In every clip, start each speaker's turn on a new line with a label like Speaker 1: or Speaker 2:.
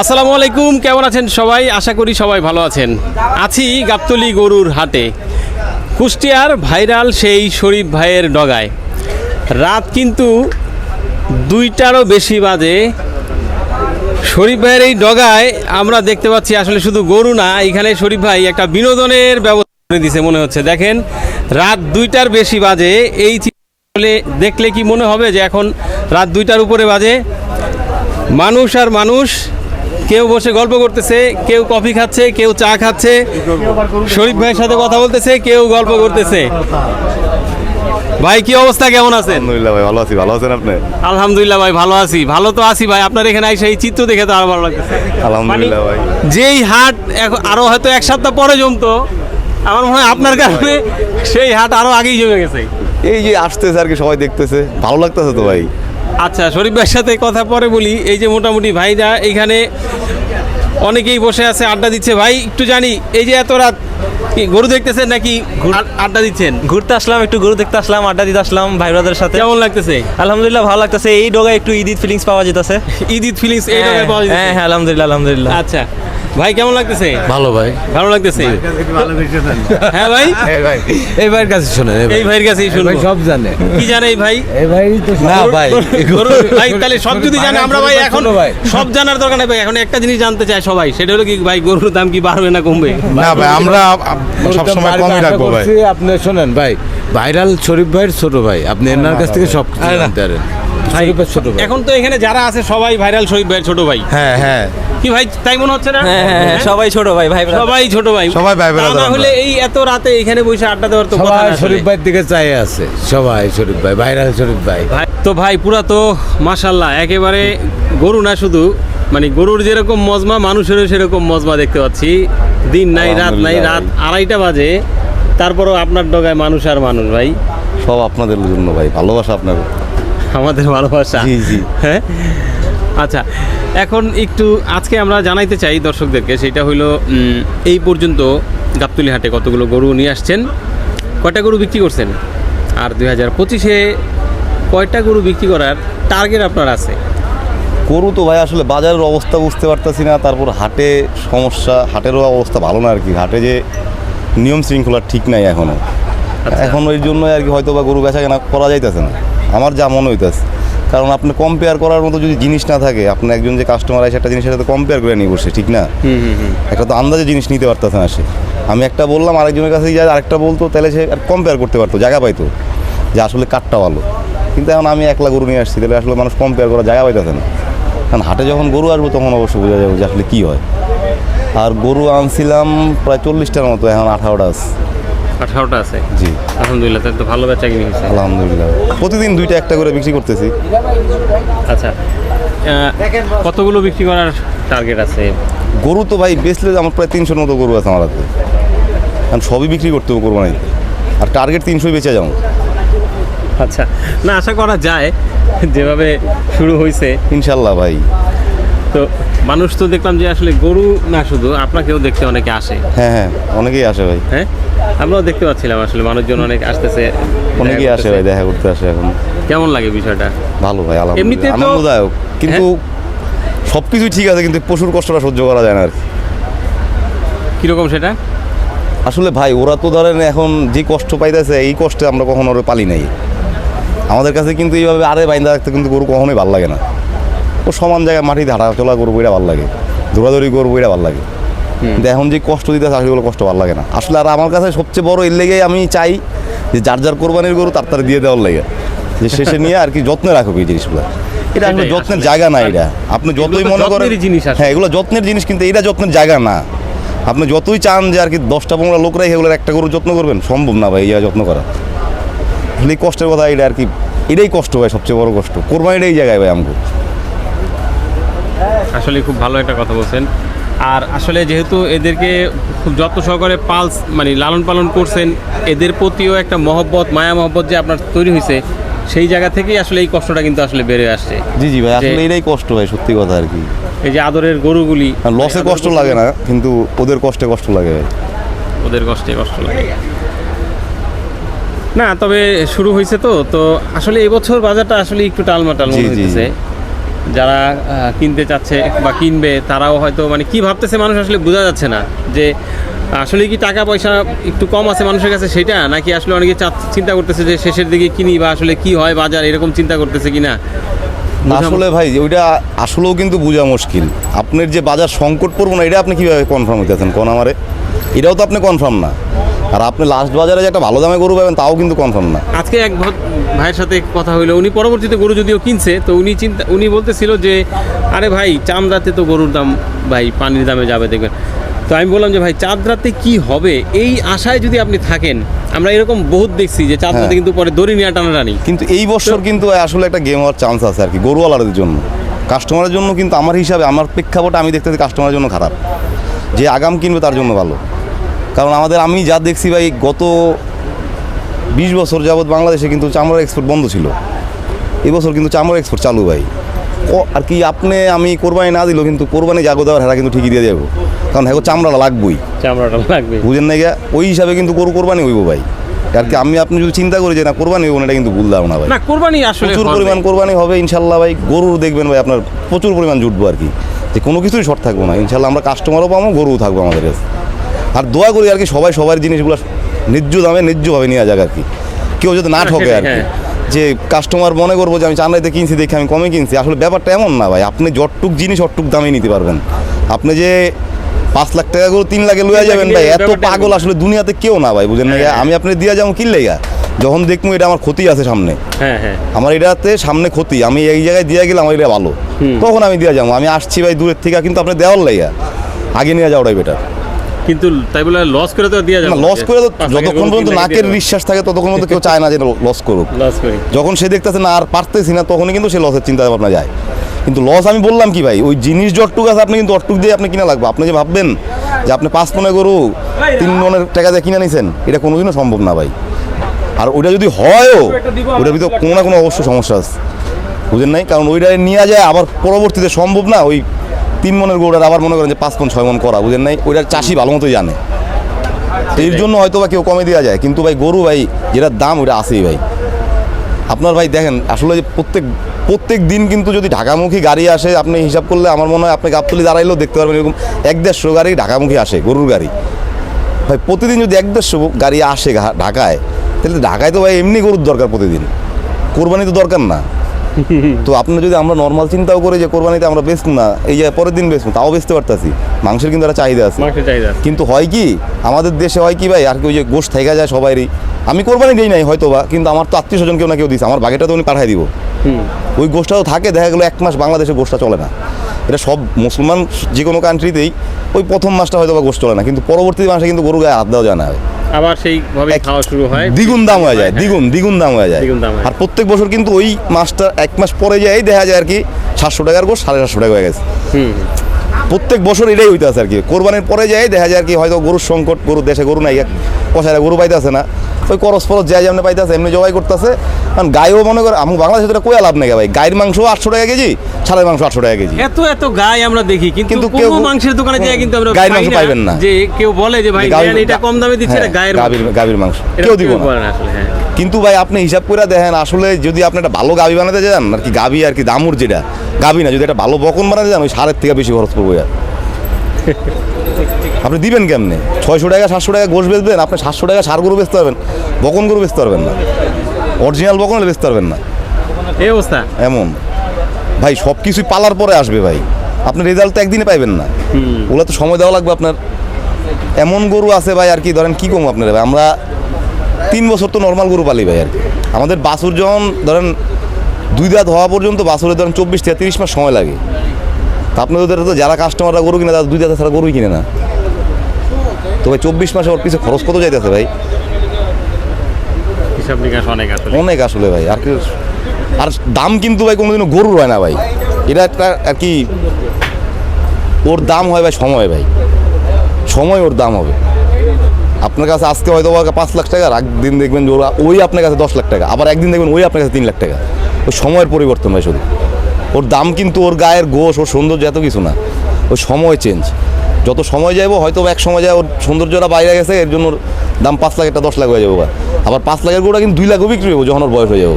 Speaker 1: আসসালামু আলাইকুম, কেমন আছেন সবাই? আশা করি সবাই ভালো আছেন। আছি গাবতলি গরুর হাটে। কুষ্টিয়ার ভাইরাল সেই শরীফ ভাইয়ের ডগায়। রাত কিন্তু দুইটারও বেশি বাজে। শরীফ ভাইয়ের এই ডগায় আমরা দেখতে পাচ্ছি আসলে শুধু গরু না, এখানে শরীফ ভাই একটা বিনোদনের ব্যবস্থা করে দিছে মনে হচ্ছে। দেখেন, রাত দুইটার বেশি বাজে। এই আসলে দেখলে কি মনে হবে যে এখন রাত দুইটার উপরে বাজে? মানুষ আর মানুষ কেউ বসে গল্প করতেছে কেউ কফি খাচ্ছে কেউ চা খাচ্ছে। শরীফ ভাইয়ের সাথে কথা বলতেছে কেউ গল্প করতেছে। ভাই কি অবস্থা? কেমন আছেন?
Speaker 2: আলহামদুলিল্লাহ ভাই ভালো আছি। ভালো আছেন আপনি?
Speaker 1: আলহামদুলিল্লাহ ভাই ভালো আছি। ভালো তো আছি ভাই। আপনার এখানে এসে এই চিত্র দেখে তো আরও ভালো লাগতেছে।
Speaker 2: আলহামদুলিল্লাহ ভাই।
Speaker 1: যেই হাট এখন আরও হয়তো এক সপ্তাহ পরে জমতো আমার মনে হয় আপনার কারণে সেই হাট আরও আগেই জমে গেছে।
Speaker 2: এই যে আসতেছে আর কি সবাই দেখতেছে। ভালো লাগতেছে তো ভাই।
Speaker 1: আচ্ছা শরীফ ভাইয়ের সাথে কথা পরে বলি এই যে মোটামুটি ভাইরা এইখানে অনেকেই বসে আছে আড্ডা দিচ্ছে। ভাই একটু জানি এই যে এত রাত কি গরু দেখতেছেন নাকি আড্ডা দিচ্ছেন?
Speaker 3: ঘুরতে আসলাম একটু গরু দেখতে আসলাম আড্ডা দিতে আসলাম ভাই ব্রাদের সাথে।
Speaker 1: কেমন লাগতেছে?
Speaker 3: আলহামদুলিল্লাহ ভালো লাগতেছে। এই ডোগায় একটু ঈদ ফিলিংস পাওয়া যেতেছে।
Speaker 1: ঈদ ফিলিংস এই জায়গায় পাওয়া
Speaker 3: হ্যাঁ হ্যাঁ আলহামদুলিল্লাহ আলহামদুলিল্লাহ।
Speaker 1: আচ্ছা। ভাই কেমন লাগতেছে?
Speaker 4: ভালো ভাই।
Speaker 1: ভালো লাগতেছে? হ্যাঁ ভাই?
Speaker 4: এই ভাইয়ের কাছে শোনেন এই ভাই-
Speaker 1: ভাইয়ের কাছেই
Speaker 4: এই সব জানে।
Speaker 1: কি জানে এই ভাই?
Speaker 4: এই ভাই তো না ভাই।
Speaker 1: ভাই তাহলে সব যদি জানে আমরা ভাই এখন
Speaker 4: ভাই।
Speaker 1: সব জানার দরকার নেই ভাই। এখন একটা জিনিস জানতে চায় সবাই সেটা হলো কি ভাই গরুর দাম কি বাড়বে না কমবে?
Speaker 2: না ভাই আমরা সব
Speaker 4: সময়
Speaker 2: কমই রাখব ভাই।
Speaker 4: আপনি শোনেন ভাই ভাইরাল শরীফ ভাইয়ের ছোট ভাই। আপনি এনার কাছ থেকে সব কিছু জানতে পারেন। শরীফের ছোট ভাই।
Speaker 1: এখন তো এখানে যারা আছে সবাই ভাইরাল শরীফ ভাইয়ের ছোট ভাই।
Speaker 2: হ্যাঁ হ্যাঁ।
Speaker 1: কি ভাই তাই মনে হচ্ছে না?
Speaker 3: হ্যাঁ হ্যাঁ হ্যাঁ, সবাই ছোট ভাই ভাই
Speaker 1: সবাই ছোট ভাই।
Speaker 2: সবাই ভাই
Speaker 1: তা
Speaker 2: brother
Speaker 1: না হলে এই এত রাতে এখানে বসে আড্ডা দেওয়ার তো কথা
Speaker 4: সবাই
Speaker 1: না।
Speaker 4: শরীফ ভাইয়ের দিকে চাই আছে। সবাই শরীফ ভাই ভাইরাল শরীফ ভাই।
Speaker 1: ভাই তো ভাই পুরা তো মাশাল্লাহ একেবারে গরু না শুধু মানে গরুর যেরকম মজমা মানুষেরও সেরকম মজমা দেখতে পাচ্ছি। দিন নাই রাত নাই রাত আড়াইটা বাজে। তারপরও আপনার ডগায় মানুষ আর মানুষ ভাই।
Speaker 2: সব আপনাদের জন্য ভাই ভালোবাসা আপনার
Speaker 1: আমাদের ভালোবাসা।
Speaker 2: জি, জি।
Speaker 1: হ্যাঁ? আচ্ছা এখন একটু আজকে আমরা জানাইতে চাই দর্শকদেরকে সেটা হইল এই পর্যন্ত গাবতলি হাটে কতগুলো গরু নিয়ে আসছেন? কয়টা গরু বিক্রি করছেন? আর দুই হাজার পঁচিশে কয়টা গরু বিক্রি করার টার্গেট আপনার আছে?
Speaker 2: গরু তো ভাই আসলে বাজারের অবস্থা বুঝতে পারতাছি না তারপর হাটে সমস্যা হাটেরও অবস্থা ভালো না আর কি। হাটে যে নিয়ম শৃঙ্খলা ঠিক নাই এখনও।
Speaker 1: আচ্ছা।
Speaker 2: এখন ওই জন্যই আর কি হয়তো বা গরু বেচা কেনা করা যাইতেছে না। আমার যা মনে হইতেছে। কারণ আপনি কম্পেয়ার করার মতো যদি জিনিস না থাকে আপনি একজন যে কাস্টমার আছে একটা জিনিসের সাথে কম্পেয়ার করে নিয়ে বসে ঠিক না? একটা তো আন্দাজে জিনিস নিতে পারতেছে না সে। আমি একটা বললাম আরেকজনের কাছে যায় আরেকটা বলতো তাহলে সে কম্পেয়ার করতে পারতো জায়গা পাইতো যে আসলে কাঠটা ভালো। কিন্তু এখন আমি একলা গরু নিয়ে আসছি তাহলে আসলে মানুষ কম্পেয়ার করার জায়গা পাইতেছে না। কারণ হাটে যখন গরু আসব তখন অবশ্যই বোঝা যাবে যে আসলে কী হয়। আর গরু আনছিলাম প্রায় চল্লিশটার মতো এখন আঠারোটা আছে।
Speaker 1: আঠারোটা আছে।
Speaker 2: জি।
Speaker 1: আলহামদুলিল্লাহ তাহলে তো ভালো বেচা কিনে হয়েছে।
Speaker 2: আলহামদুলিল্লাহ। প্রতিদিন দুইটা একটা করে বিক্রি করতেছি।
Speaker 1: আচ্ছা কতগুলো বিক্রি করার টার্গেট আছে?
Speaker 2: গরু তো ভাই বেচলে আমার প্রায় তিনশোর মতো গরু আছে আমার হাতে। কারণ সবই বিক্রি করতে হবে কোরবানি আর টার্গেট তিনশোই বেঁচে যাও
Speaker 1: আচ্ছা না আশা করা যায় যেভাবে শুরু হয়েছে।
Speaker 2: ইনশাল্লাহ ভাই।
Speaker 1: তো মানুষ তো দেখলাম যে আসলে গরু না শুধু আপনাকেও দেখতে অনেকে আসে।
Speaker 2: হ্যাঁ হ্যাঁ অনেকেই আসে ভাই।
Speaker 1: হ্যাঁ? আমরাও দেখতে পাচ্ছিলাম আসলে মানুষজন অনেক আসতেছে
Speaker 2: অনেকেই আসে ভাই দেখা করতে আসে এখন।
Speaker 1: কেমন লাগে বিষয়টা?
Speaker 2: ভালো ভাই
Speaker 1: এমনিতে
Speaker 2: আলহামদুলিল্লাহ
Speaker 1: হ্যাঁ?
Speaker 2: আনন্দদায়ক। কিন্তু সব কিছুই ঠিক আছে কিন্তু পশুর কষ্টটা সহ্য করা যায় না আর কি।
Speaker 1: কীরকম সেটা?
Speaker 2: আসলে ভাই ওরা তো ধরেন এখন যে কষ্ট পাইতেছে এই কষ্টে আমরা কখনো পালি নাই। আমাদের কাছে কিন্তু এইভাবে আরে বাইন্দা রাখতে কিন্তু গরু কখনোই ভালো লাগে না। ও সমান জায়গায় মাটিতে হাঁটা চলা গরু বইটা ভালো লাগে দৌড়াদৌড়ি গরু বইটা ভালো লাগে। কিন্তু এখন যে কষ্ট দিতে আসলে ওগুলো কষ্ট ভালো লাগে না। আসলে আর আমার কাছে সবচেয়ে বড় এর লেগে আমি চাই যে যার যার কোরবানির গরু তার তার দিয়ে দেওয়ার লাগে। যে শেষে নিয়ে আর কি যত্নে রাখুক এই জিনিসগুলো। এটা আসলে। যত্নের জায়গা না এটা। আপনি যতই মনে করেন
Speaker 1: জিনিস
Speaker 2: হ্যাঁ এগুলো যত্নের জিনিস কিন্তু এটা যত্নের জায়গা না। আপনি যতই চান যে আর কি দশটা পনেরো লোক রেখে এগুলোর একটা গরু যত্ন করবেন সম্ভব না ভাই এই যত্ন করা। আসলে এই কষ্টের কথা এটা আর কি এটাই কষ্ট ভাই সবচেয়ে বড় কষ্ট। কোরবানিটা এই জায়গায় ভাই আমাকে।
Speaker 1: আসলে খুব ভালো একটা কথা বলছেন। আর আসলে যেহেতু এদেরকে খুব যত্ন সহকারে পালস মানে লালন পালন করছেন এদের প্রতিও একটা মহব্বত মায়া মহব্বত যে আপনার তৈরি হয়েছে সেই জায়গা থেকেই আসলে এই কষ্টটা কিন্তু আসলে বেড়ে আসছে।
Speaker 2: জি জি ভাই
Speaker 1: যে-
Speaker 2: আসলে এটাই কষ্ট ভাই সত্যি কথা আর কি।
Speaker 1: এই যে আদরের গরুগুলি।
Speaker 2: লসে কষ্ট লাগে না কিন্তু ওদের কষ্টে কষ্ট লাগে ভাই।
Speaker 1: ওদের কষ্টে কষ্ট লাগে। না তবে শুরু হয়েছে তো তো আসলে এবছর বাজারটা আসলে একটু টালমাটাল মনে হইতেছে। যারা কিনতে চাচ্ছে বা কিনবে, তারাও হয়তো মানে কি ভাবতেছে মানুষ আসলে বোঝা যাচ্ছে না যে, আসলে কি টাকা পয়সা একটু কম আছে মানুষের কাছে সেটা, নাকি আসলে অনেকে চিন্তা করতেছে যে শেষের দিকে কিনি বা আসলে কি হয় বাজার, এরকম চিন্তা করতেছে কিনা?
Speaker 2: আসলে ভাই, ওইটা আসলেও কিন্তু বোঝা মুশকিল। আপনার যে বাজার সংকট পড়ব না, এটা আপনি কীভাবে কনফার্ম হইতেছেন কোন আমারে? এটাও তো আপনি কনফার্ম না। আর আপনি লাস্ট বাজারে যে একটা ভালো দামে গরু পাবেন তাও কিন্তু কনফার্ম না।
Speaker 1: আজকে এক ভাইয়ের সাথে কথা হইল। উনি পরবর্তীতে গরু যদিও কিনছে তো উনি চিন্তা উনি বলতেছিল যে আরে ভাই চামড়াতে তো গরুর দাম ভাই পানির দামে যাবে দেখবেন। তো আমি বললাম যে ভাই চাঁদরাতে কি হবে? এই আশায় যদি আপনি থাকেন আমরা এরকম বহুত দেখছি যে চাঁদরাতে
Speaker 2: হ্যাঁ।
Speaker 1: কিন্তু পরে দড়ি নিয়ে টানাটানি।
Speaker 2: কিন্তু এই বছর কিন্তু আসলে একটা গেম হওয়ার চান্স আছে আর কি গরুওয়ালাদের জন্য। কাস্টমারের জন্য কিন্তু আমার হিসাবে আমার প্রেক্ষাপট আমি দেখতেছি কাস্টমারের জন্য খারাপ। যে আগাম কিনবে তার জন্য ভালো। কারণ আমাদের আমি যা দেখছি ভাই গত বিশ বছর যাবৎ বাংলাদেশে কিন্তু চামড়ার এক্সপোর্ট বন্ধ ছিল। এবছর কিন্তু চামড়ার এক্সপোর্ট চালু ভাই। ও আর কি আপনি আমি কোরবানি না দিলেও কিন্তু কোরবানি যাগো দেওয়ার হেরা কিন্তু ঠিকই দিয়ে যাব কারণ হ্যাঁ চামড়াটা লাগবেই।
Speaker 1: চামড়াটা লাগবে
Speaker 2: বুঝেন না গিয়া ওই হিসাবে কিন্তু গরু কোরবানি হইব ভাই। আর কি আমি আপনি যদি চিন্তা করি যে না কোরবানি হইব না এটা কিন্তু ভুল ধারণা ভাই।
Speaker 1: না কোরবানি আসলে
Speaker 2: প্রচুর পরিমাণ কোরবানি হবে ইনশাল্লাহ ভাই। গরুর দেখবেন ভাই আপনার প্রচুর পরিমাণ জুটবো আর কি। যে কোনো কিছুই শর্ট থাকব না। ইনশাল্লাহ আমরা কাস্টমারও পাবো গরুও থাকব আমাদের কাছে। আর দোয়া করি আর কি সবাই সবার জিনিসগুলো ন্যায্য দামে ন্যায্যভাবে নেওয়া যাক আর কি। কেউ যদি না
Speaker 1: হ্যাঁ,
Speaker 2: ঠকে আর কি।
Speaker 1: হ্যাঁ।
Speaker 2: যে কাস্টমার মনে করব যে আমি চান্দাইতে কিনছি দেখে আমি কমে কিনছি আসলে ব্যাপারটা এমন না ভাই আপনি যতটুক জিনিস অটুক দামে নিতে পারবেন। আপনি যে পাঁচ লাখ টাকা করে তিন লাখে লইয়া যাবেন ভাই এত পাগল আসলে দুনিয়াতে কেউ না ভাই বুঝেন না
Speaker 1: হ্যাঁ।
Speaker 2: আমি আপনি দিয়া যাব কিনলে গা যখন দেখব এটা আমার ক্ষতি আছে সামনে। আমার এটাতে সামনে ক্ষতি আমি এই জায়গায় দিয়ে গেলে আমার এটা ভালো। তখন আমি দিয়ে যাব আমি আসছি ভাই দূরের থেকে কিন্তু আপনি দেওয়ার লাইয়া আগে নিয়ে যাওয়াটাই বেটার
Speaker 1: কিন্তু তাই বলে লস করে তো দিয়ে যাবে
Speaker 2: লস করে তো যতক্ষণ পর্যন্ত নাকের বিশ্বাস থাকে ততক্ষণ পর্যন্ত কেউ চায় না যে লস করুক।
Speaker 1: লস করি।
Speaker 2: যখন সে দেখতেছে না আর পারতেছি না তখনই কিন্তু সে লসের চিন্তা ভাবনা যায়। কিন্তু লস আমি বললাম কি ভাই ওই জিনিস যতটুকু আছে আপনি কিন্তু অটটুক দিয়ে আপনি কিনা লাগবে। আপনি যে ভাববেন যে আপনি পাঁচ মনে গরু তিন মনের টাকা দিয়ে কিনে নিছেন এটা কোনোদিনও সম্ভব না ভাই। আর ওইটা যদি হয়ও ওটার ভিতরে কোনো না কোনো অবশ্য সমস্যা আছে। বুঝেন নাই? কারণ ওইটা নিয়ে যায় আবার পরবর্তীতে সম্ভব না ওই তিন মনের গরুটার আবার মনে করেন যে পাঁচ মন ছয় মন করা বুঝেন নাই? ওইটার চাষি ভালো মতো জানে। এর জন্য হয়তো বা কেউ কমে দেওয়া যায় কিন্তু ভাই গরু ভাই যেটার দাম ওটা আছেই ভাই। আপনার ভাই দেখেন আসলে যে প্রত্যেক প্রত্যেক দিন কিন্তু যদি ঢাকামুখী গাড়ি আসে আপনি হিসাব করলে আমার মনে হয় আপনি গাবতলি দাঁড়াইলেও দেখতে পারবেন এরকম এক দেড়শো গাড়ি ঢাকামুখী আসে গরুর গাড়ি। ভাই প্রতিদিন যদি এক দেড়শো গাড়ি আসে ঢাকায় তাহলে ঢাকায় তো ভাই এমনি গরুর দরকার প্রতিদিন। কোরবানি তো দরকার না। তো আপনি যদি আমরা নর্মাল চিন্তাও করি যে কোরবানিতে আমরা বেচবো না এই যে পরের দিন বেচবো তাও বেচতে পারতাছি। মাংসের কিন্তু একটা চাহিদা আছে। কিন্তু হয় কি আমাদের দেশে হয় কি ভাই আর কি ওই যে গোষ্ঠ থেকে যায় সবাইরই। আমি কোরবানি দিই নাই হয়তো বা কিন্তু আমার তো আত্মীয় স্বজন কেউ না কেউ দিচ্ছে আমার বাঘেটা তো উনি পাঠাই দিব। ওই গোষ্ঠটাও থাকে দেখা গেলো এক মাস বাংলাদেশে গোষ্ঠটা চলে না। এটা সব মুসলমান যে কোনো কান্ট্রিতেই ওই প্রথম মাসটা হয়তো বা গোষ্ঠ চলে না কিন্তু পরবর্তী মাসে কিন্তু গরু গায়ে হাত দেওয়া যায় না
Speaker 1: আবার সেইভাবে খাওয়া শুরু হয়।
Speaker 2: দ্বিগুণ দাম হয়ে যায়
Speaker 1: হ্যাঁ।
Speaker 2: দ্বিগুণ দ্বিগুণ দাম হয়ে যায়। আর প্রত্যেক বছর কিন্তু ওই মাসটা এক মাস পরে যায় দেখা যায় আর কি সাতশো টাকার গোষ্ঠ সাড়ে সাতশো টাকা হয়ে গেছে।
Speaker 1: হুম।
Speaker 2: প্রত্যেক বছর এটাই হইতে আছে আর কি। কোরবানির পরে যাই দেখা যায় আর কি হয়তো গরুর সংকট গরু দেশে গরু নাই কষায় গরু পাইতেছে না। ওই করস পরস যাই যেমনি পাইতেছে এমনি জবাই করতেছে। কারণ গায়েও মনে করে আমি বাংলাদেশে তো কোয়া লাভ নেই ভাই। গায়ের মাংস আটশো টাকা কেজি ছাড়ের মাংস আটশো টাকা কেজি।
Speaker 1: এত এত গায়ে আমরা দেখি কিন্তু
Speaker 2: কেউ-
Speaker 1: মাংসের দোকানে যায় কিন্তু আমরা
Speaker 2: গায়ের মাংস পাইবেন না।
Speaker 1: যে কেউ বলে যে ভাই এটা কম দামে দিচ্ছে এটা
Speaker 2: হ্যাঁ,
Speaker 1: গায়ের
Speaker 2: গাভীর গাভীর মাংস। কেউ দিব না।
Speaker 1: না হ্যাঁ।
Speaker 2: কিন্তু ভাই আপনি হিসাব করে দেখেন আসলে যদি আপনি একটা ভালো গাভি বানাতে যান আর কি গাভি আর কি দামুর যেটা গাভি না যদি একটা ভালো বকন বানাতে যান ওই সারের থেকে বেশি খরচ পড়বে আর আপনি দিবেন কেমনে? ছয়শো টাকা সাতশো টাকা গোশ বেচবেন আপনি সাতশো টাকা সার গরু বেচতে পারবেন বকন গরু বেচতে পারবেন না। অরিজিনাল বকন হলে বেচতে পারবেন না।
Speaker 1: এই অবস্থা?
Speaker 2: এমন। ভাই সব কিছুই পালার পরে আসবে ভাই। আপনি রেজাল্ট তো একদিনে পাইবেন না। ওগুলো তো সময় দেওয়া লাগবে আপনার। এমন গরু আছে ভাই আর কি ধরেন কি কম আপনার ভাই? আমরা তিন বছর তো নর্মাল গরু পালি ভাই আর কি। আমাদের বাছুর যখন ধরেন দুই দাঁত হওয়া পর্যন্ত বাছুরের ধরেন চব্বিশ থেকে তিরিশ মাস সময় লাগে। তা আপনাদের তো যারা কাস্টমাররা গরু কিনে তারা দুই দাঁতে ছাড়া গরুই কিনে না। তো ভাই চব্বিশ মাসে ওর পিছনে খরচ কত যাইতেছে ভাই?
Speaker 1: হিসাব নিকাশ অনেক আসলে।
Speaker 2: অনেক আসলে ভাই, আর কি আর দাম কিন্তু ভাই কোনোদিনও গরুর হয় না ভাই। এটা একটা, আর কি, ওর দাম হয় ভাই সময় ভাই। সময় ওর দাম হবে। আপনার কাছে আজকে হয়তো পাঁচ লাখ টাকা, আর একদিন দেখবেন যে ওই আপনার কাছে দশ লাখ টাকা, আবার একদিন দেখবেন ওই আপনার কাছে তিন লাখ টাকা। ওই সময়ের পরিবর্তন হয় শুধু। ওর দাম কিন্তু ওর গায়ের গোশ, ওর সৌন্দর্য এত কিছু না। ওই সময় চেঞ্জ যত সময় যাব হয়তো এক সময় যায় ওর সৌন্দর্যটা বাইরে গেছে এর জন্য দাম পাঁচ লাখ একটা দশ লাখ হয়ে যাব। আবার পাঁচ লাখের গোটা কিন্তু দুই লাখও বিক্রি হব যখন ওর বয়স হয়ে যাব।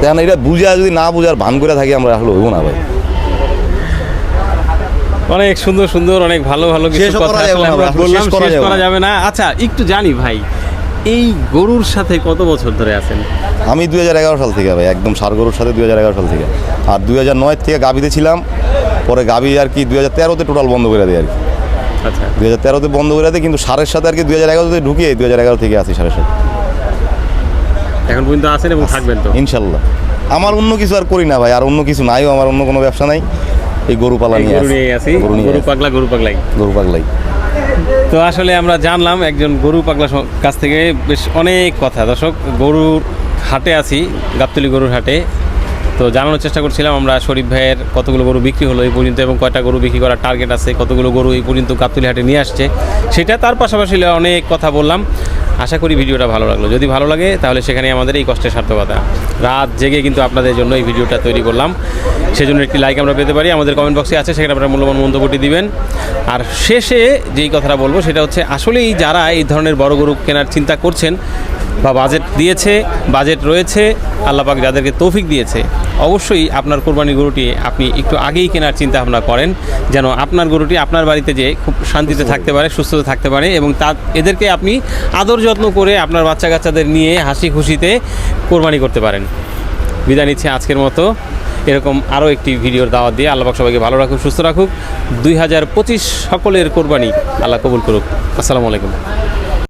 Speaker 2: দেখেন এটা বুঝা যদি না বুঝার ভান করে থাকি আমরা আসলে হইব না ভাই
Speaker 1: অনেক সুন্দর সুন্দর অনেক ভালো ভালো কিছু কথা বললাম
Speaker 2: শেষ করা যাবে না।
Speaker 1: আচ্ছা একটু জানি ভাই এই গরুর সাথে কত বছর ধরে আছেন
Speaker 2: আমি দুই হাজার এগারো সাল থেকে ভাই একদম সার গরুর সাথে দুই হাজার এগারো সাল থেকে আর দুই হাজার নয় থেকে গাবিতে ছিলাম পরে গাবি আর কি দুই হাজার তেরোতে টোটাল বন্ধ করে দেয় আর কি।
Speaker 1: আচ্ছা।
Speaker 2: দুই হাজার তেরোতে বন্ধ করে দেয় কিন্তু সারের সাথে আর কি দুই হাজার এগারোতে ঢুকিয়ে দুই হাজার এগারো থেকে আসি সারের সাথে
Speaker 1: এখন পর্যন্ত আছেন এবং থাকবেন তো?
Speaker 2: ইনশাল্লাহ। আমার অন্য কিছু আর করি না ভাই আর অন্য কিছু নাইও আমার অন্য কোনো ব্যবসা নাই। এই গরু পালা নিয়ে
Speaker 1: গরু
Speaker 2: আছি।
Speaker 1: নিয়ে আছি
Speaker 2: গরু।
Speaker 1: পাগলা গরু পাগলাই।
Speaker 2: গরু পাগলাই।
Speaker 1: তো আসলে আমরা জানলাম একজন গরু পাগলা কাছ থেকে বেশ অনেক কথা। দর্শক গরুর হাটে আছি গাবতলি গরুর হাটে। তো জানানোর চেষ্টা করছিলাম, আমরা শরীফ ভাইয়ের কতগুলো গরু বিক্রি হলো এই পর্যন্ত এবং কয়টা গরু বিক্রি করার টার্গেট আছে, কতগুলো গরু এই পর্যন্ত গাবতলি হাটে নিয়ে আসছে, সেটা তার পাশাপাশি অনেক কথা বললাম। আশা করি ভিডিওটা ভালো লাগল। যদি ভালো লাগে, তাহলে সেখানে আমাদের এই কষ্টের সার্থকতা। রাত জেগে কিন্তু আপনাদের জন্য এই ভিডিওটা তৈরি করলাম। সেজন্য একটি লাইক আমরা পেতে পারি, আমাদের কমেন্ট বক্সে আছে, সেখানে আপনারা মূল্যবান মন্তব্যটি দিবেন। আর শেষে যেই কথাটা বলব, সেটা হচ্ছে আসলেই যারা এই ধরনের বড় গরু কেনার চিন্তা করছেন বা বাজেট দিয়েছে বাজেট রয়েছে আল্লাপাক যাদেরকে তৌফিক দিয়েছে অবশ্যই আপনার কোরবানি গরুটি আপনি একটু আগেই কেনার চিন্তা ভাবনা করেন যেন আপনার গরুটি আপনার বাড়িতে যে খুব শান্তিতে থাকতে পারে সুস্থতে থাকতে পারে এবং তা এদেরকে আপনি আদর যত্ন করে আপনার বাচ্চা কাচ্চাদের নিয়ে হাসি খুশিতে কোরবানি করতে পারেন। বিদায় নিচ্ছে আজকের মতো। এরকম আরও একটি ভিডিওর দাওয়াত দিয়ে আল্লাপাক সবাইকে ভালো রাখুক সুস্থ রাখুক। দুই হাজার পঁচিশ সকলের কোরবানি আল্লাহ কবুল করুক। আসসালামু আলাইকুম।